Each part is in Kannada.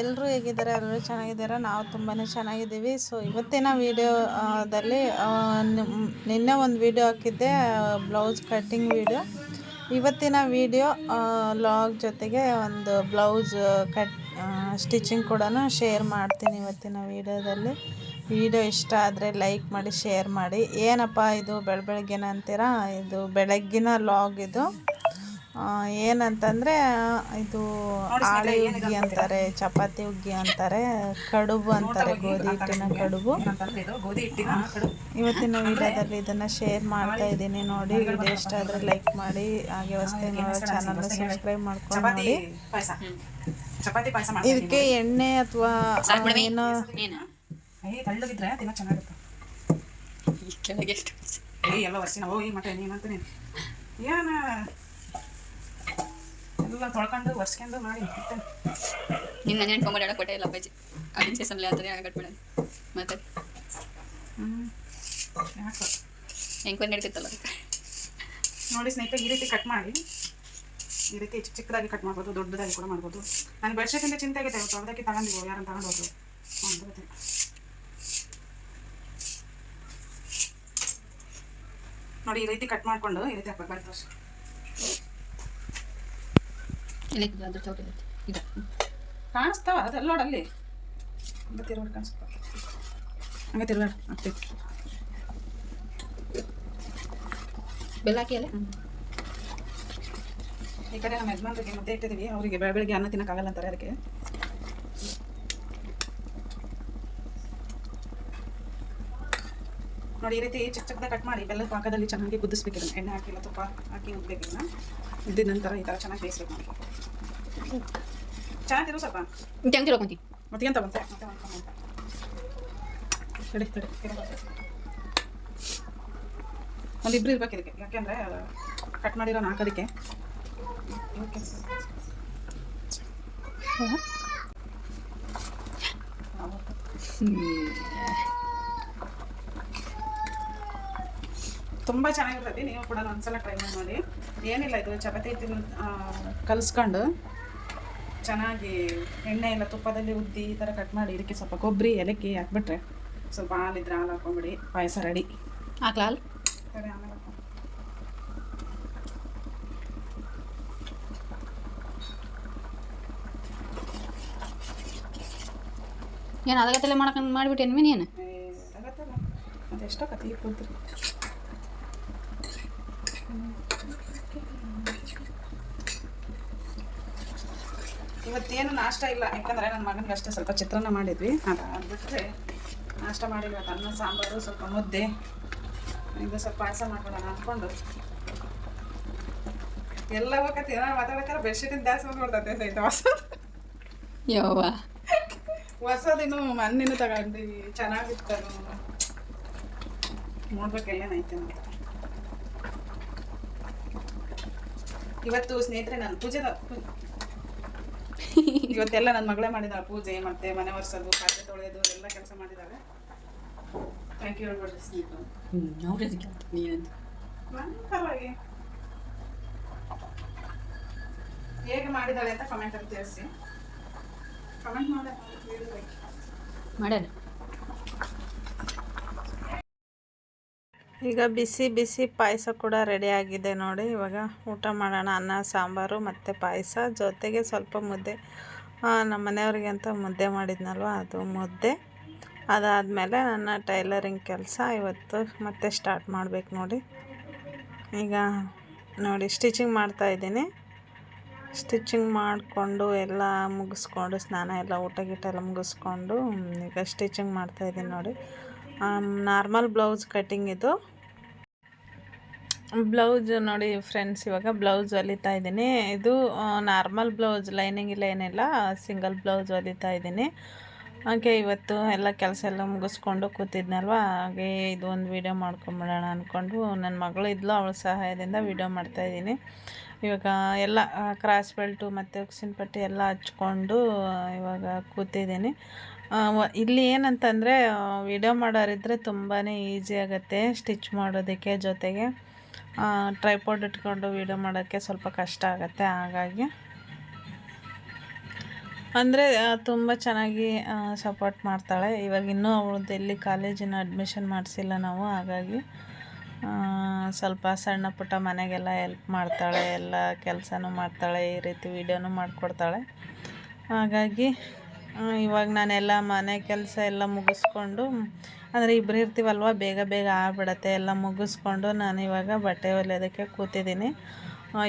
ಎಲ್ಲರೂ ಹೇಗಿದ್ದಾರೆ, ಎಲ್ಲರೂ ಚೆನ್ನಾಗಿದ್ದಾರೆ? ನಾವು ತುಂಬಾ ಚೆನ್ನಾಗಿದ್ದೀವಿ. ಸೊ ಇವತ್ತಿನ ವೀಡಿಯೋದಲ್ಲಿ ನಿನ್ನೆ ಒಂದು ವೀಡಿಯೋ ಹಾಕಿದ್ದೆ ಬ್ಲೌಸ್ ಕಟ್ಟಿಂಗ್ ವೀಡಿಯೋ ಇವತ್ತಿನ ವೀಡಿಯೋ ಲಾಗ್ ಜೊತೆಗೆ ಒಂದು ಬ್ಲೌಸ್ ಕಟ್ ಸ್ಟಿಚಿಂಗ್ ಕೂಡ ಶೇರ್ ಮಾಡ್ತೀನಿ ಇವತ್ತಿನ ವೀಡಿಯೋದಲ್ಲಿ ವಿಡಿಯೋ ಇಷ್ಟ ಆದರೆ ಲೈಕ್ ಮಾಡಿ ಶೇರ್ ಮಾಡಿ. ಏನಪ್ಪ ಇದು ಬೆಳ, ಬೆಳಗ್ಗೆನ ಅಂತೀರಾ? ಇದು ಬೆಳಗ್ಗಿನ ಲಾಗ್ ಇದು. ಏನಂತಂದ್ರೆ ಇದು ಆಳೆ ಹುಗ್ಗಿ ಅಂತಾರೆ ಚಪಾತಿ ಹುಗ್ಗಿ ಅಂತಾರೆ ಕಡುಬು ಅಂತಾರೆ ಗೋಧಿ ಹಿಟ್ಟಿನ ಕಡುಬು. ಇವತ್ತಿನ ವಿಡಿಯೋದಲ್ಲಿ ಇದನ್ನ ಶೇರ್ ಮಾಡ್ತಾ ಇದ್ದೀನಿ ನೋಡಿ ವಿಡಿಯೋ ಇಷ್ಟ ಆದರೆ ಲೈಕ್ ಮಾಡಿ ಹಾಗೆ ವಸ್ತೇ ನೋಡೋ ಚಾನಲ್ನ ಸಬ್ಸ್ಕ್ರೈಬ್ ಮಾಡ್ಕೊಂಡು ಚಪಾತಿ ನೋಡಿ. ಇದಕ್ಕೆ ಎಣ್ಣೆ ಅಥವಾ ಏನೋ ಕೆಳಗೆ ಎಲ್ಲ ವರ್ಷ ಹೋಗಿ ಎಲ್ಲ ತೊಳ್ಕೊಂಡು ಒರ್ಸ್ಕೊಂಡು ಮಾಡಿ ನಿನ್ನ ನಾನು ಕೊಟ್ಟೆ ಇಲ್ಲ ಅಪ್ಪಾಜಿ. ಅದನ್ನ ಸೇಸಲ್ಲಿ ಮತ್ತೆ? ಹ್ಮ್ ಯಾಕೆ? ಹೆಂಗೆ ನಡೀತಿತ್ತಲ್ಲ ನೋಡಿ ಸ್ನೇಹಿತರೆ ಈ ರೀತಿ ಕಟ್ ಮಾಡಿ ಈ ರೀತಿ ಚಿಕ್ಕ ಚಿಕ್ಕದಾಗಿ ಕಟ್ ಮಾಡ್ಬೋದು ದೊಡ್ಡದಾಗಿ ಕೂಡ ಮಾಡ್ಬೋದು. ನಾನು ಬೆಡ್ಶೀಟಿಂದ ಚಿಂತೆ ಆಗಿದೆ ಇವತ್ತು ಅದಕ್ಕೆ ತಗೊಂಡಿವು ಯಾರನ್ನ ತಗೊಂಡು ಹೋದ್ರು ಹ್ಞೂ ನೋಡಿ ಈ ರೀತಿ ಕಟ್ ಮಾಡಿಕೊಂಡು ಈ ರೀತಿ ಹಾಕ್ಬೇಕು ಅಷ್ಟೇ. ಇದೆ. ಕಾಣಿಸ್ತಾವ ಅದೆಲ್ಲ ನೋಡಲ್ಲಿ. ಹಂಗೆ ತಿರುಗಾಡಿ ಕಾಣಿಸ್ತಾವ. ಹಂಗೆ ತಿರುಗಾಡಿ ಆಗ್ತೈತಿ ಬೆಲ್ಲ ಹಾಕಿ ಅಲ್ಲ ಈ ಕಡೆ ನಮ್ಮ ಯಜಮಾನ್ರಿಗೆ ಮುದ್ದೆ ಇಟ್ಟಿದ್ದೀವಿ ಅವರಿಗೆ ಬೆಳ ಬೆಳಿಗ್ಗೆ ಅನ್ನ ತಿನ್ನಕ್ಕಾಗಲ್ಲ ಅಂತಾರೆ ಅದಕ್ಕೆ. ನೋಡಿ ಈ ರೀತಿ ಚಿಕ್ಕ ಚಿಕ್ಕದಾಗ ಕಟ್ ಮಾಡಿ ಬೆಲ್ಲದ ಪಾಕದಲ್ಲಿ ಚೆನ್ನಾಗಿ ಕುದಿಸ್ಬೇಕು ಎಣ್ಣೆ ಹಾಕಿಲ್ಲ ತುಪ್ಪ ಹಾಕಿ ಉದ್ಬೇಕು ಇದ್ದಿದ ಉದ್ದಿದ ನಂತರ ಈ ಥರ ಚೆನ್ನಾಗಿ ಬೇಯಿಸ್ಬೇಕು ನೋಡಿ. ಚೆನ್ನಾಗಿರು ಸ್ವಲ್ಪ ಇಂತ ಹೆಂಗೆ ಮತ್ತೆ. ತಡಿ ತಡಿ ತಿರ್ಗಾಡ್ಬೇಕು. ಒಂದಿಬ್ರು ಇರ್ಬೇಕು ಇದಕ್ಕೆ ಯಾಕೆಂದ್ರೆ ಕಟ್ ಮಾಡಿರೋ ನಾಲ್ಕದಕ್ಕೆ ತುಂಬ ಚೆನ್ನಾಗಿರ್ತೈತಿ ನೀವು ಕೂಡ ಒಂದ್ಸಲ ಟ್ರೈ ಮಾಡಿ ಏನಿಲ್ಲ ಇದು ಚಪಾತಿ ಹಿಟ್ಟಿನ ಕಲ್ಸ್ಕೊಂಡು. ಚೆನ್ನಾಗಿ ಎಣ್ಣೆ ಎಲ್ಲ ತುಪ್ಪದಲ್ಲಿ ಉದ್ದಿ ಈ ಥರ ಕಟ್ ಮಾಡಿ ಇದಕ್ಕೆ ಸ್ವಲ್ಪ ಕೊಬ್ಬರಿ ಏಲಕ್ಕಿ ಹಾಕ್ಬಿಟ್ರೆ ಸ್ವಲ್ಪ ಹಾಲಿದ್ರೆ ಹಾಲು ಹಾಕೊಂಬಿಡಿ ಪಾಯಸ ರೆಡಿ ಹಾಕ್ಲಾ ಹಾಲು? ಸರಿ ಆಮೇಲೆ. ಏನು ಅದಾಗತ್ತಲ್ಲ ಮಾಡಕ್ಕೆ ಮಾಡಿಬಿಟ್ಟೇನು ಮೀನು ಏನು ಅದೆಷ್ಟೋ ಕತ್ತಿ ಕೂತ್ರಿ. ಇವತ್ತೇನು ನಾಷ್ಟ ಇಲ್ಲ ಯಾಕಂದ್ರೆ ನನ್ನ ಮಗನಿಗೆ ಅಷ್ಟೇ ಸ್ವಲ್ಪ ಚಿತ್ರಾನ್ನ ಮಾಡಿದ್ವಿ. ಅದು ಬಿಟ್ಟರೆ ನಾಷ್ಟ ಮಾಡಿಲ್ಲ ಅನ್ನ ಸಾಂಬಾರು ಸ್ವಲ್ಪ ಮುದ್ದೆ ಇದು ಸ್ವಲ್ಪ ಪಾಯಸ ಮಾಡ್ಕೊಳ್ಳೋಣ ಅಂದ್ಕೊಂಡು ಎಲ್ಲ ಹೋಗತ್ತೆ ಏನೋ ಮಾತಾಡಕ್ಕಾರ ಬೆಡ್ಶೀಟಿನ ದಾಸ ಬಂದ್ಬಿಡ್ತೈತೆ ಸಹಿತ ಹೊಸದು. ಯವ್ವ. ಹೊಸದಿನ್ನು ಮಣ್ಣಿನ ತಗೊಂಡಿವಿ ಚೆನ್ನಾಗಿತ್ತು ನೋಡ್ಬೇಕೆಲ್ಲ ಏನೈತೆ ಅಂತ. ಇವತ್ತು ಸ್ನೇಹಿತರೆ ನಾನು ಪೂಜೆ ಇವತ್ತೆಲ್ಲ ನನ್ನ ಮಗಳೇ ಮಾಡಿದಾಳೆ ಪೂಜೆ ಮತ್ತೆ ಮನೆ ಒರೆಸೋದು ಪಾತ್ರೆ ತೊಳೆಯೋದು ಎಲ್ಲ ಕೆಲಸ ಮಾಡಿದಾಳೆ. ಥ್ಯಾಂಕ್ ಯು ಹೇಳ್ಬಿಡ್ರಿ ಸ್ನೇಹಿತರು. ಅವ್ರು ಅದಕ್ಕೆ ನೀನಂತ ನನ್ ಪರವಾಗಿ. ಹೇಗೆ ಮಾಡಿದಾಳೆ ಅಂತ ಕಮೆಂಟ್ ಅಲ್ಲಿ ತಿಳಿಸಿ ಕಮೆಂಟ್ ಮಾಡಿ ಮಾಡ್ಯಾರ ಈಗ ಬಿಸಿ ಬಿಸಿ ಪಾಯಸ ಕೂಡ ರೆಡಿ ಆಗಿದೆ ನೋಡಿ. ಇವಾಗ ಊಟ ಮಾಡೋಣ. ಅನ್ನ, ಸಾಂಬಾರು ಮತ್ತು ಪಾಯಸ. ಜೊತೆಗೆ ಸ್ವಲ್ಪ ಮುದ್ದೆ. ನಮ್ಮ ಮನೆಯವ್ರಿಗೆ ಅಂತ ಮುದ್ದೆ ಮಾಡಿದ್ನಲ್ವ? ಅದು ಮುದ್ದೆ. ಅದಾದಮೇಲೆ ನನ್ನ ಟೈಲರಿಂಗ್ ಕೆಲಸ ಇವತ್ತು ಮತ್ತೆ ಸ್ಟಾರ್ಟ್ ಮಾಡಬೇಕು ನೋಡಿ. ಈಗ ನೋಡಿ ಸ್ಟಿಚಿಂಗ್ ಮಾಡ್ತಾ ಇದ್ದೀನಿ. ಸ್ಟಿಚಿಂಗ್ ಮಾಡಿಕೊಂಡು ಎಲ್ಲ ಮುಗಿಸ್ಕೊಂಡು, ಸ್ನಾನ ಎಲ್ಲ ಊಟ ಗೀಟ ಎಲ್ಲ ಮುಗಿಸ್ಕೊಂಡು ಈಗ ಸ್ಟಿಚಿಂಗ್ ಮಾಡ್ತಾಯಿದ್ದೀನಿ ನೋಡಿ. ನಾರ್ಮಲ್ ಬ್ಲೌಸ್ ಕಟ್ಟಿಂಗ್ ಇದು. ಬ್ಲೌಸ್ ನೋಡಿ ಫ್ರೆಂಡ್ಸ್ ಇವಾಗ ಬ್ಲೌಸ್ ಹೊಲಿತಾ ಇದ್ದೀನಿ. ಇದು ನಾರ್ಮಲ್ ಬ್ಲೌಸ್ ಲೈನಿಂಗ್ ಇಲ್ಲ ಏನಿಲ್ಲ ಸಿಂಗಲ್ ಬ್ಲೌಸ್ ಹೊಲಿತಾ ಇದ್ದೀನಿ. ಹಾಗೆ ಇವತ್ತು ಎಲ್ಲ ಕೆಲಸ ಎಲ್ಲ ಮುಗಿಸ್ಕೊಂಡು ಕೂತಿದ್ನಲ್ವ, ಹಾಗೆ ಇದು ಒಂದು ವೀಡಿಯೋ ಮಾಡ್ಕೊಂಬಿಡೋಣ ಅಂದ್ಕೊಂಡು ನನ್ನ ಮಗಳು ಇದ್ಲು, ಅವಳ ಸಹಾಯದಿಂದ ವೀಡಿಯೋ ಮಾಡ್ತಾಯಿದ್ದೀನಿ ಇವಾಗ ಎಲ್ಲ ಕ್ರಾಸ್ ಬೆಲ್ಟು ಮತ್ತು ಉಕ್ಸಿನ ಪಟ್ಟಿ ಎಲ್ಲ ಹಚ್ಕೊಂಡು ಇವಾಗ ಕೂತಿದ್ದೀನಿ. ಇಲ್ಲಿ ಏನಂತಂದರೆ ವಿಡಿಯೋ ಮಾಡೋರಿದ್ದರೆ ತುಂಬಾ ಈಸಿ ಆಗುತ್ತೆ ಸ್ಟಿಚ್ ಮಾಡೋದಕ್ಕೆ ಜೊತೆಗೆ. ಟ್ರೈಪಾಡ್ ಇಟ್ಕೊಂಡು ವಿಡಿಯೋ ಮಾಡೋಕ್ಕೆ ಸ್ವಲ್ಪ ಕಷ್ಟ ಆಗುತ್ತೆ ಹಾಗಾಗಿ. ಅಂದರೆ ತುಂಬ ಚೆನ್ನಾಗಿ ಸಪೋರ್ಟ್ ಮಾಡ್ತಾಳೆ. ಇವಾಗ ಇನ್ನೂ ಅವಳದ್ದು ಎಲ್ಲಿ ಕಾಲೇಜಿನ ಅಡ್ಮಿಷನ್ ಮಾಡಿಸಿಲ್ಲ ನಾವು, ಹಾಗಾಗಿ ಸ್ವಲ್ಪ ಸಣ್ಣ ಪುಟ್ಟ ಮನೆಗೆಲ್ಲ ಹೆಲ್ಪ್ ಮಾಡ್ತಾಳೆ. ಎಲ್ಲ ಕೆಲಸನೂ ಮಾಡ್ತಾಳೆ, ಈ ರೀತಿ ವಿಡಿಯೋನೂ ಮಾಡಿಕೊಡ್ತಾಳೆ. ಹಾಗಾಗಿ ಇವಾಗ ನಾನೆಲ್ಲ ಮನೆ ಕೆಲಸ ಎಲ್ಲ ಮುಗಿಸ್ಕೊಂಡು, ಅಂದರೆ ಇಬ್ಬರು ಇರ್ತೀವಲ್ವ, ಬೇಗ ಬೇಗ ಆಗ್ಬಿಡತ್ತೆ, ಎಲ್ಲ ಮುಗಿಸ್ಕೊಂಡು ನಾನು ಇವಾಗ ಬಟ್ಟೆ ಹೊಲಿಯೋದಕ್ಕೆ ಕೂತಿದ್ದೀನಿ.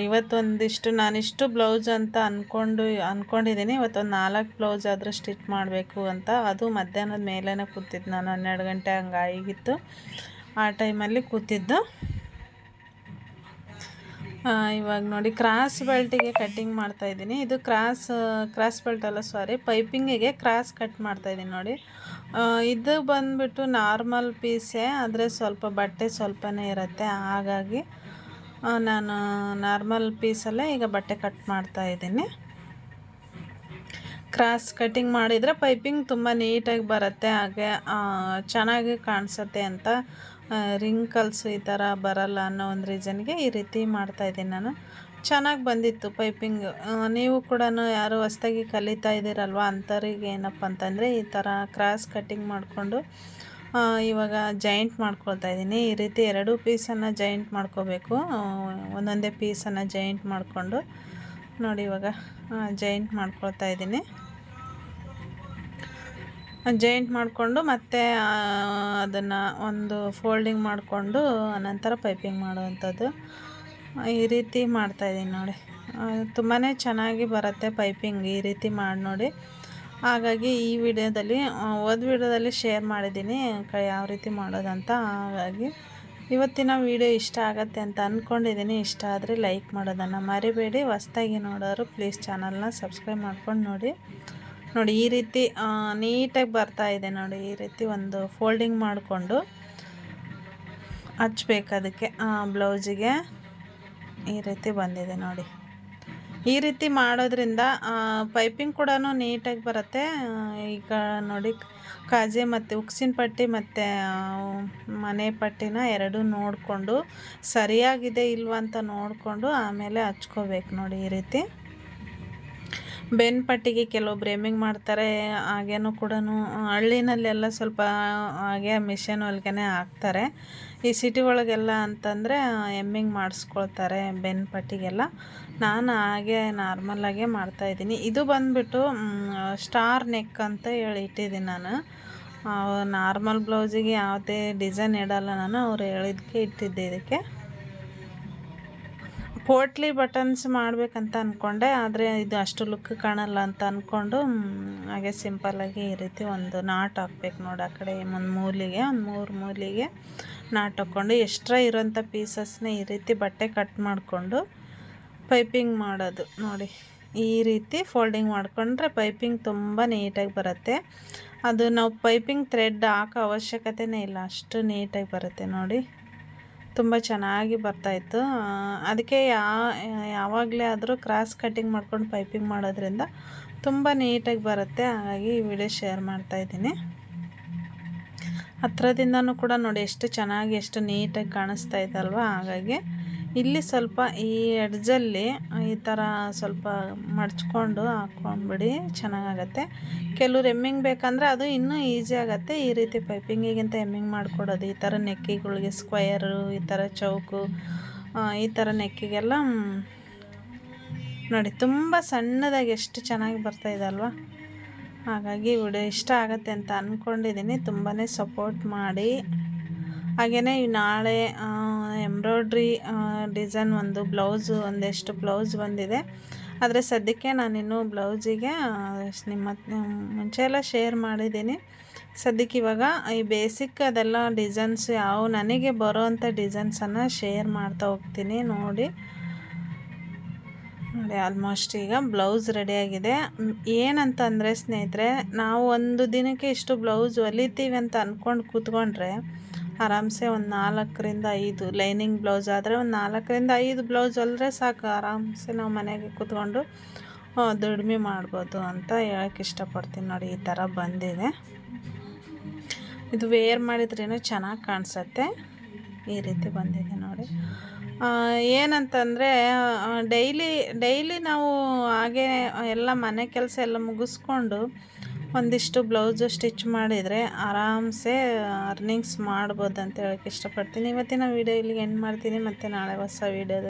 ಇವತ್ತೊಂದಿಷ್ಟು ನಾನಿಷ್ಟು ಬ್ಲೌಸ್ ಅಂತ ಅಂದ್ಕೊಂಡು ಅಂದ್ಕೊಂಡಿದ್ದೀನಿ ಇವತ್ತೊಂದು ನಾಲ್ಕು ಬ್ಲೌಸ್ ಆದರೂ ಸ್ಟಿಚ್ ಮಾಡಬೇಕು ಅಂತ. ಅದು ಮಧ್ಯಾಹ್ನದ ಮೇಲೇ ಕೂತಿದ್ದು ನಾನು, ಹನ್ನೆರಡು ಗಂಟೆ ಹಂಗೆ ಆಗಿತ್ತು ಆ ಟೈಮಲ್ಲಿ ಕೂತಿದ್ದು. ಇವಾಗ ನೋಡಿ ಕ್ರಾಸ್ ಬೆಲ್ಟಿಗೆ ಕಟ್ಟಿಂಗ್ ಮಾಡ್ತಾ ಇದ್ದೀನಿ. ಇದು ಕ್ರಾಸ್ ಕ್ರಾಸ್ ಬೆಲ್ಟ್ ಅಲ್ಲ ಸಾರಿ ಪೈಪಿಂಗಿಗೆ ಕ್ರಾಸ್ ಕಟ್ ಮಾಡ್ತಾ ಇದ್ದೀನಿ ನೋಡಿ. ಇದು ಬಂದ್ಬಿಟ್ಟು ನಾರ್ಮಲ್ ಪೀಸೇ, ಆದರೆ ಸ್ವಲ್ಪ ಬಟ್ಟೆ ಸ್ವಲ್ಪನೇ ಇರುತ್ತೆ. ಹಾಗಾಗಿ ನಾನು ನಾರ್ಮಲ್ ಪೀಸಲ್ಲೇ ಈಗ ಬಟ್ಟೆ ಕಟ್ ಮಾಡ್ತಾ ಇದ್ದೀನಿ. ಕ್ರಾಸ್ ಕಟ್ಟಿಂಗ್ ಮಾಡಿದರೆ ಪೈಪಿಂಗ್ ತುಂಬ ನೀಟಾಗಿ ಬರುತ್ತೆ, ಹಾಗೆ ಚೆನ್ನಾಗಿ ಕಾಣಿಸುತ್ತೆ ಅಂತ ರಿಂಕಲ್ಸ್ ಈ ಥರ ಬರಲ್ಲ ಅನ್ನೋ ಒಂದು ರೀಸನ್ಗೆ ಈ ರೀತಿ ಮಾಡ್ತಾಯಿದ್ದೀನಿ ನಾನು. ಚೆನ್ನಾಗಿ ಬಂದಿತ್ತು ಪೈಪಿಂಗ್. ನೀವು ಕೂಡ ಯಾರು ಹೊಸ್ದಾಗಿ ಕಲಿತಾ ಇದ್ದೀರಲ್ವ? ಅಂಥವ್ರಿಗೆ ಏನಪ್ಪ ಅಂತಂದರೆ ಈ ಥರ ಕ್ರಾಸ್ ಕಟ್ಟಿಂಗ್ ಮಾಡಿಕೊಂಡು ಇವಾಗ ಜಾಯಿಂಟ್ ಮಾಡ್ಕೊಳ್ತಾ ಇದ್ದೀನಿ. ಈ ರೀತಿ ಎರಡು ಪೀಸನ್ನು ಜಾಯಿಂಟ್ ಮಾಡ್ಕೋಬೇಕು. ಒಂದೊಂದೇ ಪೀಸನ್ನು ಜಾಯಿಂಟ್ ಮಾಡಿಕೊಂಡು ನೋಡಿ ಇವಾಗ ಜಾಯಿಂಟ್ ಮಾಡ್ಕೊಳ್ತಾ ಇದ್ದೀನಿ. ಜಾಯಿಂಟ್ ಮಾಡಿಕೊಂಡು ಮತ್ತೆ ಅದನ್ನು ಒಂದು ಫೋಲ್ಡಿಂಗ್ ಮಾಡಿಕೊಂಡು ನಂತರ ಪೈಪಿಂಗ್ ಮಾಡುವಂಥದ್ದು. ಈ ರೀತಿ ಮಾಡ್ತಾಯಿದ್ದೀನಿ ನೋಡಿ. ತುಂಬಾ ಚೆನ್ನಾಗಿ ಬರುತ್ತೆ ಪೈಪಿಂಗ್ ಈ ರೀತಿ ಮಾಡಿ ನೋಡಿ. ಹಾಗಾಗಿ ಈ ವಿಡಿಯೋದಲ್ಲಿ ಹೋದ ವಿಡಿಯೋದಲ್ಲಿ ಶೇರ್ ಮಾಡಿದ್ದೀನಿ ಕ ಯಾವ ರೀತಿ ಮಾಡೋದಂತ. ಹಾಗಾಗಿ ಇವತ್ತಿನ ವಿಡಿಯೋ ಇಷ್ಟ ಆಗತ್ತೆ ಅಂತ ಅಂದ್ಕೊಂಡಿದ್ದೀನಿ ಇಷ್ಟ ಆದರೆ ಲೈಕ್ ಮಾಡೋದನ್ನು ಮರಿಬೇಡಿ. ಹೊಸ್ದಾಗಿ ನೋಡೋರು ಪ್ಲೀಸ್ ಚಾನಲ್ನ ಸಬ್ಸ್ಕ್ರೈಬ್ ಮಾಡ್ಕೊಂಡು ನೋಡಿ. ನೋಡಿ, ಈ ರೀತಿ ನೀಟಾಗಿ ಬರ್ತಾ ಇದೆ ನೋಡಿ, ಈ ರೀತಿ ಒಂದು ಫೋಲ್ಡಿಂಗ್ ಮಾಡಿಕೊಂಡು ಹಚ್ಬೇಕು ಅದಕ್ಕೆ ಬ್ಲೌಸಿಗೆ. ಈ ರೀತಿ ಬಂದಿದೆ ನೋಡಿ. ಈ ರೀತಿ ಮಾಡೋದ್ರಿಂದ ಪೈಪಿಂಗ್ ಕೂಡ ನೀಟಾಗಿ ಬರುತ್ತೆ. ಈಗ ನೋಡಿ, ಕಾಜೆ ಮತ್ತು ಉಕ್ಸಿನ ಪಟ್ಟಿ ಮತ್ತು ಮನೆ ಪಟ್ಟಿನ ಎರಡೂ ನೋಡಿಕೊಂಡು, ಸರಿಯಾಗಿದೆ ಇಲ್ವಾ ಅಂತ ನೋಡಿಕೊಂಡು ಆಮೇಲೆ ಹಚ್ಕೋಬೇಕು ನೋಡಿ ಈ ರೀತಿ. ಬೆನ್ ಪಟ್ಟಿಗೆ ಕೆಲವೊಬ್ರು ಎಮ್ಮಿಂಗ್ ಮಾಡ್ತಾರೆ, ಹಾಗೇನೂ ಕೂಡ ಹಳ್ಳಿನಲ್ಲೆಲ್ಲ ಸ್ವಲ್ಪ ಹಾಗೆ ಮಿಷನ್ ಹೊಲಿಗೆನೇ ಹಾಕ್ತಾರೆ. ಈ ಸಿಟಿ ಒಳಗೆಲ್ಲ ಅಂತಂದರೆ ಎಮ್ಮಿಂಗ್ ಮಾಡಿಸ್ಕೊಳ್ತಾರೆ ಬೆನ್ ಪಟ್ಟಿಗೆಲ್ಲ ನಾನು ಹಾಗೆ ನಾರ್ಮಲಾಗೆ ಮಾಡ್ತಾಯಿದ್ದೀನಿ ಇದು ಬಂದುಬಿಟ್ಟು ಸ್ಟಾರ್ ನೆಕ್ ಅಂತ ಹೇಳಿ ಇಟ್ಟಿದ್ದೀನಿ ನಾನು ನಾರ್ಮಲ್ ಬ್ಲೌಸಿಗೆ ಯಾವುದೇ ಡಿಸೈನ್ ಇಡಲ್ಲ ನಾನು, ಅವ್ರು ಹೇಳಿದ್ದಕ್ಕೆ ಇಟ್ಟಿದ್ದೆ ಇದಕ್ಕೆ. ಪೋಟ್ಲಿ ಬಟನ್ಸ್ ಮಾಡಬೇಕಂತ ಅಂದ್ಕೊಂಡೆ ಆದರೆ ಇದು ಅಷ್ಟು ಲುಕ್ ಕಾಣಲ್ಲ ಅಂತ ಅಂದ್ಕೊಂಡು ಹಾಗೆ ಸಿಂಪಲ್ಲಾಗಿ ಈ ರೀತಿ ಒಂದು ನಾಟ್ ಹಾಕ್ಬೇಕು ನೋಡಿ ಆ ಕಡೆ ಒಂದು ಮೂಲಿಗೆ, ಒಂದು ಮೂರು ಮೂಲಿಗೆ ನಾಟ್ ಹಾಕ್ಕೊಂಡು ಎಕ್ಸ್ಟ್ರಾ ಇರೋಂಥ ಪೀಸಸ್ನ ಈ ರೀತಿ ಬಟ್ಟೆ ಕಟ್ ಮಾಡಿಕೊಂಡು ಪೈಪಿಂಗ್ ಮಾಡೋದು ನೋಡಿ. ಈ ರೀತಿ ಫೋಲ್ಡಿಂಗ್ ಮಾಡಿಕೊಂಡ್ರೆ ಪೈಪಿಂಗ್ ತುಂಬ ನೀಟಾಗಿ ಬರುತ್ತೆ. ಅದು ನಾವು ಪೈಪಿಂಗ್ ಥ್ರೆಡ್ ಹಾಕೋ ಅವಶ್ಯಕತೆನೇ ಇಲ್ಲ, ಅಷ್ಟು ನೀಟಾಗಿ ಬರುತ್ತೆ ನೋಡಿ. ತುಂಬ ಚೆನ್ನಾಗಿ ಬರ್ತಾಯಿತ್ತು. ಅದಕ್ಕೆ ಯಾ, ಯಾವಾಗಲೇ ಆದರೂ ಕ್ರಾಸ್ ಕಟ್ಟಿಂಗ್ ಮಾಡ್ಕೊಂಡು ಪೈಪಿಂಗ್ ಮಾಡೋದ್ರಿಂದ ತುಂಬ ನೀಟಾಗಿ ಬರುತ್ತೆ. ಹಾಗಾಗಿ ಈ ವಿಡಿಯೋ ಶೇರ್ ಮಾಡ್ತಾಯಿದ್ದೀನಿ ಹತ್ರದಿಂದನೂ ಕೂಡ ನೋಡಿ ಎಷ್ಟು ಚೆನ್ನಾಗಿ, ಎಷ್ಟು ನೀಟಾಗಿ ಕಾಣಿಸ್ತಾ ಇದ್ದಲ್ವ ಹಾಗಾಗಿ ಇಲ್ಲಿ ಸ್ವಲ್ಪ ಈ ಎಡ್ಜಲ್ಲಿ ಈ ಥರ ಸ್ವಲ್ಪ ಮಡ್ಚ್ಕೊಂಡು ಹಾಕ್ಕೊಂಡ್ಬಿಡಿ ಚೆನ್ನಾಗಾಗತ್ತೆ. ಕೆಲವ್ರು ಎಮ್ಮಿಂಗ್ ಬೇಕಂದರೆ ಅದು ಇನ್ನೂ ಈಸಿ ಆಗುತ್ತೆ. ಈ ರೀತಿ ಪೈಪಿಂಗಿಗಿಂತ ಎಮ್ಮಿಂಗ್ ಮಾಡಿಕೊಡೋದು, ಈ ಥರ ನೆಕ್ಕಿಗಳಿಗೆ ಸ್ಕ್ವಯರು, ಈ ಥರ ಚೌಕು ಈ ಥರ ನೆಕ್ಕಿಗೆಲ್ಲ ನೋಡಿ ತುಂಬ ಸಣ್ಣದಾಗಿ ಎಷ್ಟು ಚೆನ್ನಾಗಿ ಬರ್ತಾ ಇದೆ ಅಲ್ವಾ? ಹಾಗಾಗಿ ವಿಡಿಯೋ ಇಷ್ಟ ಆಗುತ್ತೆ ಅಂತ ಅಂದ್ಕೊಂಡಿದ್ದೀನಿ ತುಂಬಾ ಸಪೋರ್ಟ್ ಮಾಡಿ. ಹಾಗೆಯೇ ನಾಳೆ ಎಂಬ್ರಾಯ್ಡ್ರಿ ಡಿಸೈನ್ ಒಂದು ಬ್ಲೌಸು, ಒಂದೆಷ್ಟು ಬ್ಲೌಸ್ ಬಂದಿದೆ. ಆದರೆ ಸದ್ಯಕ್ಕೆ ನಾನಿನ್ನೂ ಬ್ಲೌಸಿಗೆ ನಿಮ್ಮ, ಮುಂಚೆ ಎಲ್ಲ ಶೇರ್ ಮಾಡಿದ್ದೀನಿ. ಸದ್ಯಕ್ಕೆ ಇವಾಗ ಈ ಬೇಸಿಕ್ ಅದೆಲ್ಲ ಡಿಸೈನ್ಸ್, ಯಾವ ನನಗೆ ಬರೋವಂಥ ಡಿಸೈನ್ಸನ್ನು ಶೇರ್ ಮಾಡ್ತಾ ಹೋಗ್ತೀನಿ ನೋಡಿ. ನೋಡಿ, ಆಲ್ಮೋಸ್ಟ್ ಈಗ ಬ್ಲೌಸ್ ರೆಡಿಯಾಗಿದೆ ಏನಂತಂದರೆ ಸ್ನೇಹಿತರೆ, ನಾವು ಒಂದು ದಿನಕ್ಕೆ ಇಷ್ಟು ಬ್ಲೌಸ್ ಹೊಲಿತೀವಿ ಅಂತ ಅಂದ್ಕೊಂಡು ಕೂತ್ಕೊಂಡ್ರೆ ಆರಾಮ್ಸೆ ಒಂದು ನಾಲ್ಕರಿಂದ ಐದು ಲೈನಿಂಗ್ ಬ್ಲೌಸ್ ಆದರೆ ಒಂದು ನಾಲ್ಕರಿಂದ ಐದು ಬ್ಲೌಸ್ ಹೊಲಿದ್ರೆ ಸಾಕು. ಆರಾಮ್ಸೆ ನಾವು ಮನೆಗೆ ಕೂತ್ಕೊಂಡು ದುಡಿಮೆ ಮಾಡ್ಬೋದು ಅಂತ ಹೇಳಕ್ಕೆ ಇಷ್ಟಪಡ್ತೀನಿ ನೋಡಿ, ಈ ಥರ ಬಂದಿದೆ. ಇದು ವೇರ್ ಮಾಡಿದ್ರೇನೋ ಚೆನ್ನಾಗಿ ಕಾಣಿಸತ್ತೆ. ಈ ರೀತಿ ಬಂದಿದೆ ನೋಡಿ. ಏನಂತಂದರೆ ಡೈಲಿ ಡೈಲಿ ನಾವು ಹಾಗೆ ಎಲ್ಲ ಮನೆ ಕೆಲಸ ಎಲ್ಲ ಮುಗಿಸ್ಕೊಂಡು ಒಂದಿಷ್ಟು ಬ್ಲೌಸು ಸ್ಟಿಚ್ ಮಾಡಿದರೆ ಆರಾಮ್ಸೆ ಅರ್ನಿಂಗ್ಸ್ ಮಾಡ್ಬೋದು ಅಂತ ಹೇಳಕ್ಕೆ ಇಷ್ಟಪಡ್ತೀನಿ. ಇವತ್ತಿನ ವೀಡಿಯೋ ಇಲ್ಲಿಗೆ ಎಂಡ್ ಮಾಡ್ತೀನಿ. ಮತ್ತು ನಾಳೆ ಹೊಸ ವೀಡಿಯೋದ